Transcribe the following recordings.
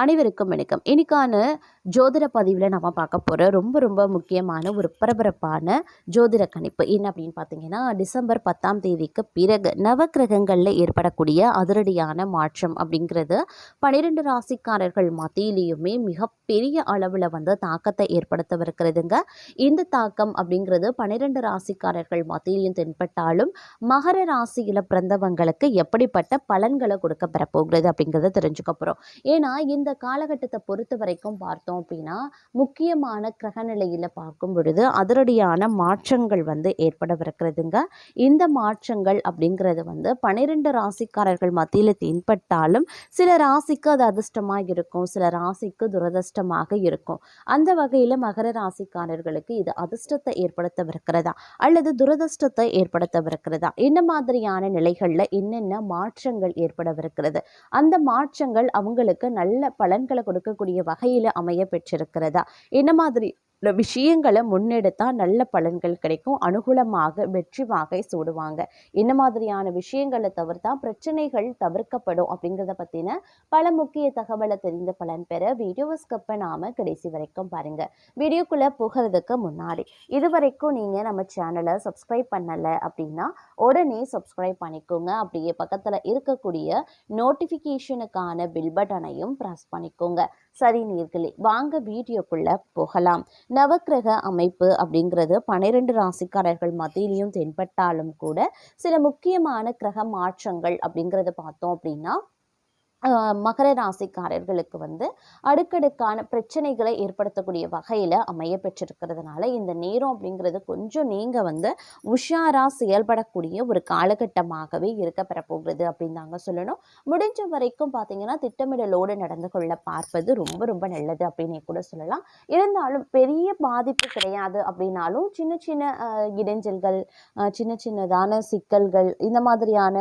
அனைவருக்கும் வணக்கம். இன்னைக்கான ஜோதிட பதிவில் நம்ம பார்க்க போகிற ரொம்ப ரொம்ப முக்கியமான ஒரு பரபரப்பான ஜோதிட கணிப்பு என்ன அப்படின்னு பார்த்தீங்கன்னா டிசம்பர் பத்தாம் தேதிக்கு பிறகு நவக்கிரகங்களில் ஏற்படக்கூடிய அதிரடியான மாற்றம் அப்படிங்கிறது பன்னிரெண்டு ராசிக்காரர்கள் மத்தியிலையுமே மிகப்பெரிய அளவில் வந்து தாக்கத்தை ஏற்படுத்தவிருக்கிறதுங்க. இந்த தாக்கம் அப்படிங்கிறது பன்னிரெண்டு ராசிக்காரர்கள் மத்தியிலையும் தென்பட்டாலும் மகர ராசியில் பிறந்தவங்களுக்கு எப்படிப்பட்ட பலன்களை கொடுக்க பெறப்போகிறது அப்படிங்கிறத தெரிஞ்சுக்க போகிறோம் ஏன்னா இந்த காலகட்டத்தை பொறுத்த வரைக்கும் பார்த்தோம் அப்படின்னா முக்கியமான கிரக நிலையில் பார்க்கும் பொழுது அதிரடியான மாற்றங்கள் வந்து ஏற்படவிருக்கிறதுங்க. இந்த மாற்றங்கள் அப்படிங்கிறது வந்து பன்னிரெண்டு ராசிக்காரர்கள் மத்தியில் தென்பட்டாலும் சில ராசிக்கு அது அதிர்ஷ்டமாக இருக்கும் சில ராசிக்கு துரதிர்ஷ்டமாக இருக்கும். அந்த வகையில் மகர ராசிக்காரர்களுக்கு இது அதிர்ஷ்டத்தை ஏற்படுத்தவிருக்கிறதா அல்லது துரதிர்ஷ்டத்தை ஏற்படுத்தவிருக்கிறதா? இந்த மாதிரியான நிலைகளில் என்னென்ன மாற்றங்கள் ஏற்படவிருக்கிறது? அந்த மாற்றங்கள் அவங்களுக்கு நல்ல பலன்களை கொடுக்கக்கூடிய வகையில் அமைய பெற்றிருக்கிறதா? என்ன மாதிரி விஷயங்களை முன்னெடுத்தால் நல்ல பலன்கள் கிடைக்கும். அனுகூலமாக வெற்றி வாகை சூடுவாங்க. என்ன மாதிரியான விஷயங்களை தவிர்த்தா பிரச்சனைகள் தவிர்க்கப்படும் அப்படிங்கிறத பற்றின பல முக்கிய தகவலை தெரிந்த பலன் பெற வீடியோவை ஸ்கிப் பண்ணாமல் கடைசி வரைக்கும் பாருங்கள் வீடியோக்குள்ளே போகிறதுக்கு முன்னாடி இது வரைக்கும் நீங்கள் நம்ம சேனலை சப்ஸ்கிரைப் பண்ணலை அப்படின்னா உடனே சப்ஸ்கிரைப் பண்ணிக்கோங்க. அப்படியே பக்கத்தில் இருக்கக்கூடிய நோட்டிஃபிகேஷனுக்கான பில் பட்டனையும் ப்ரெஸ் பண்ணிக்கோங்க. சரி நீர்களே வாங்க வீடியோக்குள்ளே போகலாம். நவக்கிரக அமைப்பு அப்படிங்கிறது பன்னிரெண்டு ராசிக்காரர்கள் மத்தியிலையும் தென்பட்டாலும் கூட சில முக்கியமான கிரக மாற்றங்கள் அப்படிங்கிறத பார்த்தோம் அப்படின்னா மகர ராசிக்காரர்களுக்கு வந்து அடுக்கடுக்கான பிரச்சனைகளை ஏற்படுத்தக்கூடிய வகையில் அமைய பெற்றிருக்கிறதுனால இந்த நேரம் அப்படிங்கிறது கொஞ்சம் நீங்கள் வந்து உஷாராக செயல்படக்கூடிய ஒரு காலகட்டமாகவே இருக்க பெறப்போகிறது அப்படின்னு தாங்க சொல்லணும். முடிஞ்ச வரைக்கும் பார்த்தீங்கன்னா திட்டமிடலோடு நடந்து கொள்ள பார்ப்பது ரொம்ப ரொம்ப நல்லது அப்படின்னு கூட சொல்லலாம். இருந்தாலும் பெரிய பாதிப்பு கிடையாது அப்படின்னாலும் சின்ன சின்ன இடைஞ்சல்கள் சின்ன சின்னதான சிக்கல்கள் இந்த மாதிரியான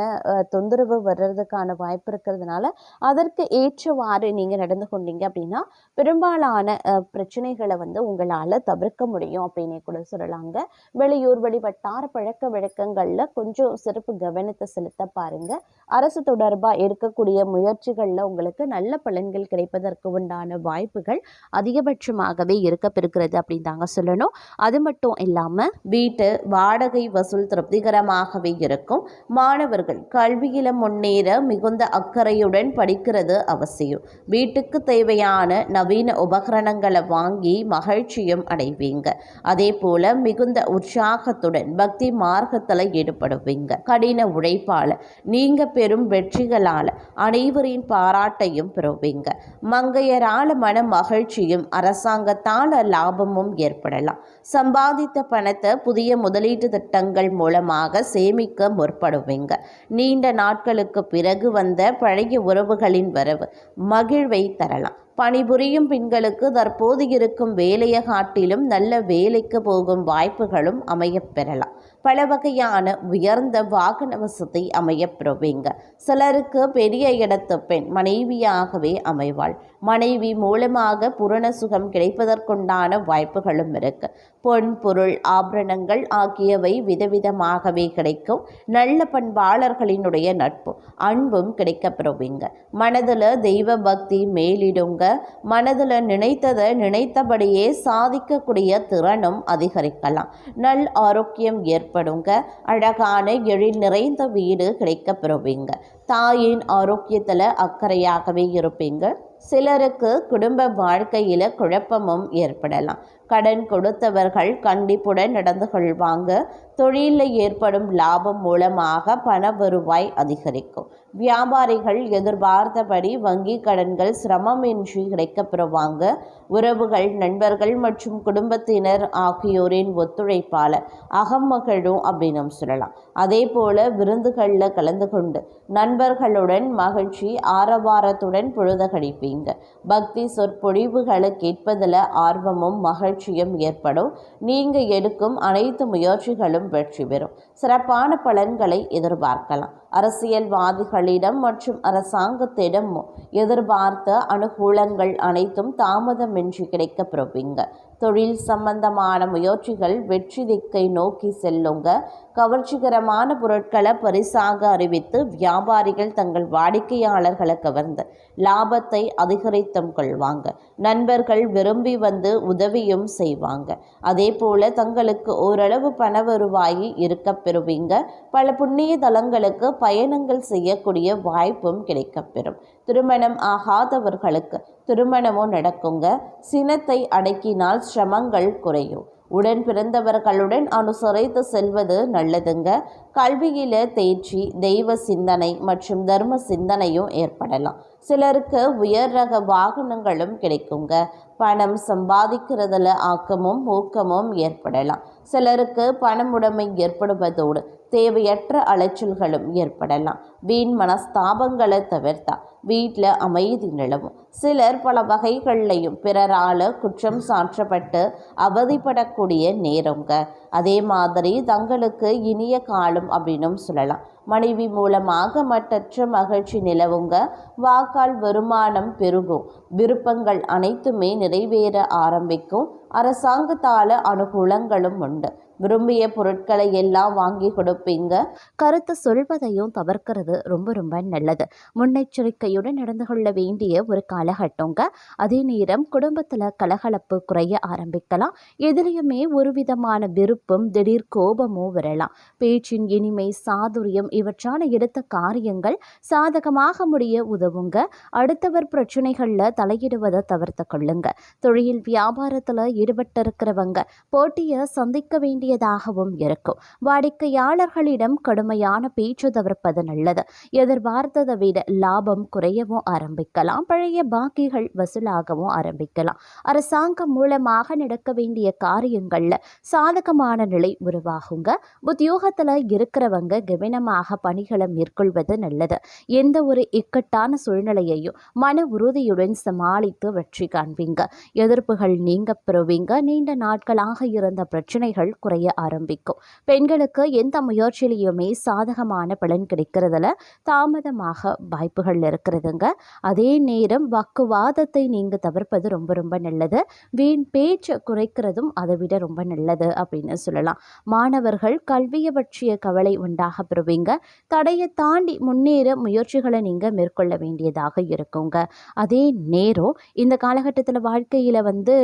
தொந்தரவு வர்றதுக்கான வாய்ப்பு இருக்கிறதுனால அதற்கு ஏற்றவாறு நீங்கள் நடந்து கொண்டீங்க அப்படின்னா பெரும்பாலான பிரச்சனைகளை வந்து உங்களால் தவிர்க்க முடியும் அப்படின்னு கூட சொல்லலாங்க. வெளியூர் வழி வட்டார பழக்க வழக்கங்களில் கொஞ்சம் சிறப்பு கவனத்தை செலுத்த பாருங்க. அரசு தொடர்பாக இருக்கக்கூடிய முயற்சிகளில் உங்களுக்கு நல்ல பலன்கள் கிடைப்பதற்கு உண்டான வாய்ப்புகள் அதிகபட்சமாகவே இருக்கப்பெறுகிறது அப்படின்னு தாங்க சொல்லணும். அது மட்டும் இல்லாமல் வீட்டு வாடகை வசூல் திருப்திகரமாகவே இருக்கும். மாணவர்கள் கல்வியில முன்னேற மிகுந்த அக்கறையுடன் படிக்கிறது அவசியம். வீட்டுக்கு தேவையான நவீன உபகரணங்களை வாங்கி மகிழ்ச்சியும் அடைவீங்க. அதே போல மிகுந்த உற்சாகத்துடன் பக்தி மார்க்கத்தில் ஈடுபடுவீங்க. கடின உழைப்பால் நீங்க பெறும் வெற்றிகளால் அனைவரின் பாராட்டையும் பெறுவீங்க. மங்கையரால மன மகிழ்ச்சியும் அரசாங்கத்தால் லாபமும் ஏற்படலாம். சம்பாதித்த பணத்தை புதிய முதலீட்டு திட்டங்கள் மூலமாக சேமிக்க முற்படுவீங்க. நீண்ட நாட்களுக்கு பிறகு வந்த பழைய உறவுகளின் வரவு மகிழ்வை தரலாம். பணிபுரியும் பெண்களுக்கு தற்போது இருக்கும் வேலையை காட்டிலும் நல்ல வேலைக்கு போகும் வாய்ப்புகளும் அமையப் பெறலாம். பல வகையான உயர்ந்த வாகன வசதி அமையப்பெறுவீங்க. சிலருக்கு பெரிய இடத்து பெண் மனைவியாகவே அமைவாள். மனைவி மூலமாக புரண சுகம் கிடைப்பதற்குண்டான வாய்ப்புகளும் இருக்கு. பொன் பொருள் ஆபரணங்கள் ஆகியவை விதவிதமாகவே கிடைக்கும். நல்ல பண்பாளர்களினுடைய நட்பு அன்பும் கிடைக்கப்பெறுவீங்க. மனதில் தெய்வ பக்தி மேலிடுங்க. மனதில் நினைத்ததை நினைத்தபடியே சாதிக்கக்கூடிய திறனும் அதிகரிக்கலாம். நல் ஆரோக்கியம் ஏற்படுங்க. அழகான எழில் நிறைந்த வீடு கிடைக்கப் பெறுவீங்க. தாயின் ஆரோக்கியத்தில் அக்கறையாகவே இருப்பீங்க. சிலருக்கு குடும்ப வாழ்க்கையில் குழப்பமும் ஏற்படலாம். கடன் கொடுத்தவர்கள் கண்டிப்புடன் நடந்து கொள்வாங்க. தொழிலில் ஏற்படும் லாபம் மூலமாக பண வருவாய் அதிகரிக்கும். வியாபாரிகள் எதிர்பார்த்தபடி வங்கி கடன்கள் சிரமமின்றி கிடைக்கப்பெறுவாங்க. உறவுகள் நண்பர்கள் மற்றும் குடும்பத்தினர் ஆகியோரின் ஒத்துழைப்பால் அகமகிழும் அப்படின்னு சொல்லலாம். அதே போல விருந்துகளில் கலந்து கொண்டு நண்பர்களுடன் மகிழ்ச்சி ஆரவாரத்துடன் பொழுத கழிப்பீங்க பக்தி சொற்பொழிவுகளை கேட்பதில் ஆர்வமும் மகிழ்ச்சியும் ஏற்படும். நீங்கள் எடுக்கும் அனைத்து முயற்சிகளும் வெற்றி பெறும். சிறப்பான பலன்களை எதிர்பார்க்கலாம். அரசியல்வாதிகளிடம் மற்றும் அரசாங்கத்திடம் எதிர்பார்த்த அனுகூலங்கள் அனைத்தும் தாமதமின்றி கிடைக்கப் பெறுவீங்க. தொழில் சம்பந்தமான முயற்சிகள் வெற்றி திக்கை நோக்கி செல்லுங்க. கவர்ச்சிகரமான பொருட்களை பரிசாக அறிவித்து வியாபாரிகள் தங்கள் வாடிக்கையாளர்களை கவர்ந்து லாபத்தை அதிகரித்தும் கொள்வாங்க. நண்பர்கள் விரும்பி வந்து உதவியும் செய்வாங்க. அதே போல தங்களுக்கு ஓரளவு பண வருவாயி இருக்க பெறுவீங்க. பல புண்ணிய தலங்களுக்கு பயணங்கள் செய்யக்கூடிய வாய்ப்பும் கிடைக்கப்பெறும் திருமணம் ஆகாதவர்களுக்கு திருமணமும் நடக்குங்க. சினத்தை அடக்கினால் சிரமங்கள் குறையும். உடன் பிறந்தவர்களுடன் அனுசரித்து செல்வது நல்லதுங்க. கல்வியில தேர்ச்சி தெய்வ சிந்தனை மற்றும் தர்ம சிந்தனையும் ஏற்படலாம். சிலருக்கு உயர் ரக வாகனங்களும் கிடைக்குங்க. பணம் சம்பாதிக்கிறதுல ஆக்கமும் ஊக்கமும் ஏற்படலாம். சிலருக்கு பணமுடைமை ஏற்படுவதோடு தேவையற்ற அலைச்சல்களும் ஏற்படலாம். வீண் மனஸ்தாபங்களை தவிர்த்தா வீட்டில் அமைதி நிலவும். சிலர் பல வகைகள்லையும் பிறரால் குற்றம் சாற்றப்பட்டு அவதிப்படக்கூடிய நேரங்க. அதே மாதிரி தங்களுக்கு இனிய காலம் அப்படின்னும் சொல்லலாம். மனைவி மூலமாக மட்டற்ற மகிழ்ச்சி நிலவுங்க. வாக்கால் வருமானம் பெருகும். விருப்பங்கள் அனைத்துமே நிறைவேற ஆரம்பிக்கும். அரசாங்கத்தால அனுகூலங்களும் உண்டு. விரும்பிய பொருட்களை எல்லாம் வாங்கி கொடுப்பீங்க. கருத்து சொல்வதையும் தவிர்க்கிறது ரொம்ப ரொம்ப நல்லது. முன்னெச்சரிக்கையுடன் நடந்து கொள்ள வேண்டிய ஒரு காலகட்டங்க. அதே நேரம் குடும்பத்தில் கலகலப்பு குறைய ஆரம்பிக்கலாம். எதிலையுமே ஒரு விதமான விருப்பம் திடீர் கோபமும் வரலாம். பேச்சின் இனிமை சாதுரியம் இவற்றான எடுத்த காரியங்கள் சாதகமாக முடிய உதவுங்க. அடுத்தவர் பிரச்சனைகளில் தலையிடுவதை தவிர்த்து கொள்ளுங்க. தொழில் வியாபாரத்தில் ஈடுபட்டிருக்கிறவங்க போட்டியை சந்திக்க வேண்டிய வேண்டியதாகவும் இருக்கும். வாடிக்கையாளர்களிடம் கடுமையான பேச்சு தவிர்ப்பது நல்லது. எதிர்பார்த்ததை விட லாபம் குறையவும் ஆரம்பிக்கலாம். பழைய பாக்கிகள் வசூலாகவும் ஆரம்பிக்கலாம். அரசாங்கம் மூலமாக நடக்க வேண்டிய காரியங்கள்ல சாதகமான நிலை உருவாகுங்க. உத்தியோகத்தில் இருக்கிறவங்க கவனமாக பணிகளை மேற்கொள்வது நல்லது. எந்த ஒரு இக்கட்டான சூழ்நிலையையும் மன உறுதியுடன் சமாளித்து வெற்றி காண்பீங்க. எதிர்ப்புகள் நீங்க பெறுவீங்க. நீண்ட நாட்களாக இருந்த பிரச்சனைகள் குறைய ஆரம்பிக்கும். பெண்களுக்கு எந்த முயற்சியிலையுமே சாதகமான பலன் கிடைக்கிறதுல தாமதமாக வாய்ப்புகள் இருக்கிறதுங்க. அதே நேரம் வாக்குவாதத்தை நீங்க தவிர்ப்பது ரொம்ப ரொம்ப நல்லது. வீண் பேச்சு குறைக்கிறதும் அதை விட ரொம்ப நல்லது அப்படின்னு சொல்லலாம். மாணவர்கள் கல்வியை பற்றிய கவலை உண்டாக பெறுவீங்க. தடையை தாண்டி முன்னேற முயற்சிகளை நீங்கள் மேற்கொள்ள வேண்டியதாக இருக்குங்க. அதே நேரம் இந்த காலகட்டத்தில் வாழ்க்கையில் வந்து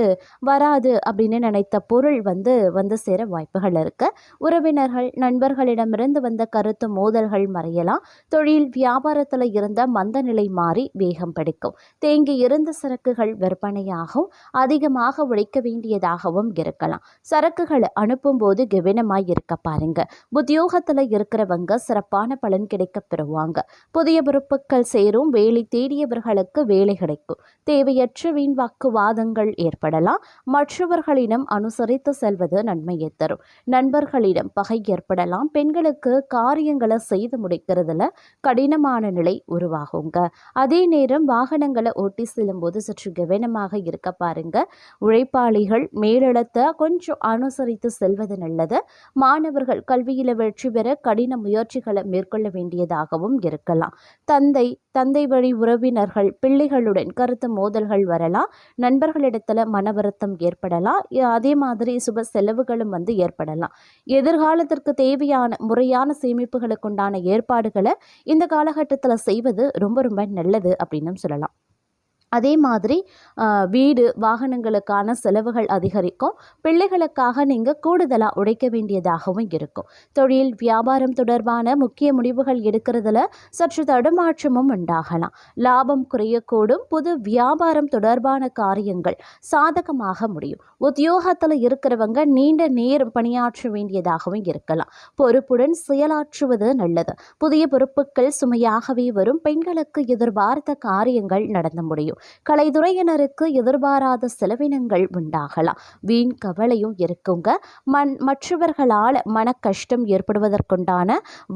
வராது அப்படின்னு நினைத்த பொருள் வந்து வந்து சேர வாய்ப்புகள் இருக்கு உறவினர்கள் நண்பர்களிடமிருந்து வந்த கருத்து மோதல்கள் மறையலாம். தொழில் வியாபாரத்தில் இருந்த மந்த நிலை மாறி வேகம் பிடிக்கும். தேங்கி இருந்த சரக்குகள் விற்பனையாகவும் அதிகமாக உழைக்க வேண்டியதாகவும் இருக்கலாம். சரக்குகளை அனுப்பும்போது கவனமாய் இருக்க பாருங்க. உத்தியோகத்தில் இருக்கிறவங்க சிறப்பான பலன் கிடைக்க பெறுவாங்க. புதிய பொறுப்புகள் சேரும் வேலை தேடியவர்களுக்கு வேலை கிடைக்கும். தேவையற்ற வீண் வாக்குவாதங்கள் ஏற்படலாம். மற்றவர்களிடம் அனுசரித்து செல்வது நன்மையை தரும். நண்பர்களிடம் பகை ஏற்படலாம். பெண்களுக்கு காரியங்களை செய்து முடிக்கிறதுல கடினமான நிலை உருவாகுங்க. அதே நேரம் வாகனங்களை ஓட்டி செல்லும்போது சற்று கவனமாக இருக்க பாருங்க. உழைப்பாளிகள் மேலிடத்தை கொஞ்சம் அனுசரித்து செல்வது நல்லது. மாணவர்கள் கல்வியில் வெற்றி பெற கடின முயற்சிகளை மேற்கொள்ள வேண்டியதாகவும் இருக்கலாம். தந்தை தந்தை வழி உறவினர்கள் பிள்ளைகளுடன் கருத்து மோதல்கள் வரலாம். நண்பர்களிடத்தில் மன வருத்தம் ஏற்படலாம். அதே மாதிரி சுப செலவுகளும் வந்து ஏற்படலாம். எதிர்காலத்திற்கு தேவையான முறையான சேமிப்புகளுக்குண்டான ஏற்பாடுகளை இந்த காலகட்டத்தில் செய்வது ரொம்ப ரொம்ப நல்லது அப்படின்னு சொல்லலாம். அதே மாதிரி வீடு வாகனங்களுக்கான செலவுகள் அதிகரிக்கும். பிள்ளைகளுக்காக நீங்கள் கூடுதலாக உழைக்க வேண்டியதாகவும் இருக்கும். தொழில் வியாபாரம் தொடர்பான முக்கிய முடிவுகள் எடுக்கிறதுல சற்று தடுமாற்றமும் உண்டாகலாம். லாபம் குறையக்கூடும். புது வியாபாரம் தொடர்பான காரியங்கள் சாதகமாக முடியும். உத்தியோகத்தில் இருக்கிறவங்க நீண்ட நேரம் பணியாற்ற வேண்டியதாகவும் இருக்கலாம். பொறுப்புடன் செயலாற்றுவது நல்லது. புதிய பொறுப்புகள் சுமையாகவே வரும். பெண்களுக்கு எதிர்பார்த்த காரியங்கள் நடந்து முடியும். கலைத்துறையினருக்கு எதிர்பாராத செலவினங்கள் உண்டாகலாம். வீண் கவலையும் இருக்குங்க. மண் மற்றவர்களால் மன கஷ்டம் ஏற்படுவதற்குண்டான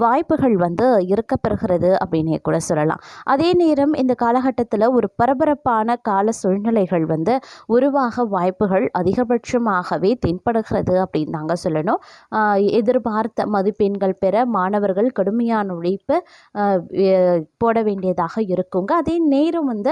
வாய்ப்புகள் வந்து இருக்கப்பெறுகிறது அப்படின்னே கூட சொல்லலாம். அதே நேரம் இந்த காலகட்டத்தில் ஒரு பரபரப்பான கால சூழ்நிலைகள் வந்து உருவாக வாய்ப்புகள் அதிகபட்சமாகவே தென்படுகிறது அப்படின்னு தாங்க சொல்லணும். எதிர்பார்த்த மதிப்பெண்கள் பெற மாணவர்கள் கடுமையான உழைப்பு போட வேண்டியதாக இருக்குங்க. அதே நேரம் வந்து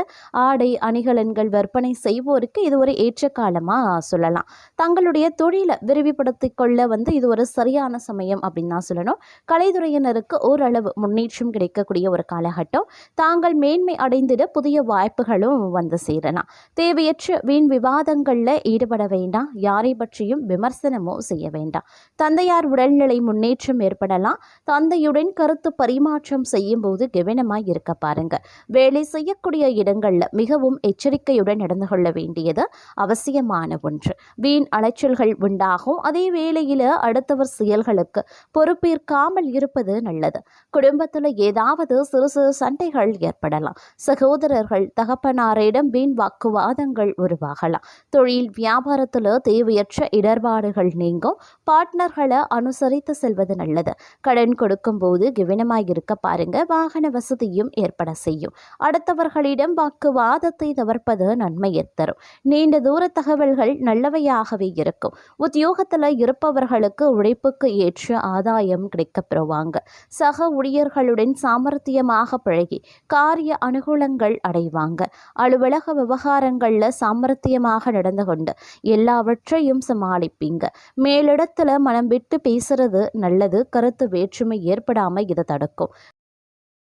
ஆடை அணிகலன்கள் விற்பனை செய்வோருக்கு இது ஒரு ஏற்ற காலமாக சொல்லலாம். தங்களுடைய தொழிலை விரிவுபடுத்திக் கொள்ள வந்து இது ஒரு சரியான சமயம் அப்படின்னு தான் சொல்லணும். கலைத்துறையினருக்கு ஓரளவு முன்னேற்றம் கிடைக்கக்கூடிய ஒரு காலகட்டம். தாங்கள் மேன்மை அடைந்திட புதிய வாய்ப்புகளும் வந்து சேரலாம். தேவையற்ற வீண் விவாதங்களில் ஈடுபட வேண்டாம். யாரை பற்றியும் விமர்சனமோ செய்ய வேண்டாம். தந்தையார் உடல்நிலை முன்னேற்றம் ஏற்படலாம். தந்தையுடன் கருத்து பரிமாற்றம் செய்யும் போது கவனமாக இருக்க பாருங்க. வேலை செய்யக்கூடிய இடங்களில் மிகவும் எச்சரிக்கையுடன் நடந்து கொள்ள வேண்டியது அவசியமான ஒன்று. வீண் அலைச்சல்கள் உண்டாகும். அதே வேளையில் அடுத்தவர் செயல்களுக்கு பொறுப்பேற்காமல் இருப்பது நல்லது. குடும்பத்தில் ஏதாவது சிறு சிறு சண்டைகள் ஏற்படலாம். சகோதரர்கள் தகப்பனாரிடம் வீண் வாக்குவாதங்கள் உருவாகலாம். தொழில் வியாபாரத்தில் தேவையற்ற இடர்பாடுகள் நீங்கும். பார்ட்னர்களை அனுசரித்து செல்வது நல்லது. கடன் கொடுக்கும்போது கவனமாக இருக்க பாருங்க. வாகன வசதியும் ஏற்பட செய்யும். அடுத்தவர்களிடம் வாக்குவாத விவாதத்தை தவிர்ப்பது நன்மையை தரும். நீண்ட தூர தகவல்கள் நல்லவையாகவே இருக்கும். உத்தியோகத்தில் இருப்பவர்களுக்கு உழைப்புக்கு ஏற்ற ஆதாயம் கிடைக்கப்பெறுவாங்க சக ஊழியர்களுடன் சாமர்த்தியமாக பழகி காரிய அனுகூலங்கள் அடைவாங்க. அலுவலக விவகாரங்களில் சாமர்த்தியமாக நடந்து கொண்டு எல்லாவற்றையும் சமாளிப்பீங்க. மேலிடத்துல மனம் விட்டு பேசுறது நல்லது கருத்து வேற்றுமை ஏற்படாமல் இதை தடுக்கும்.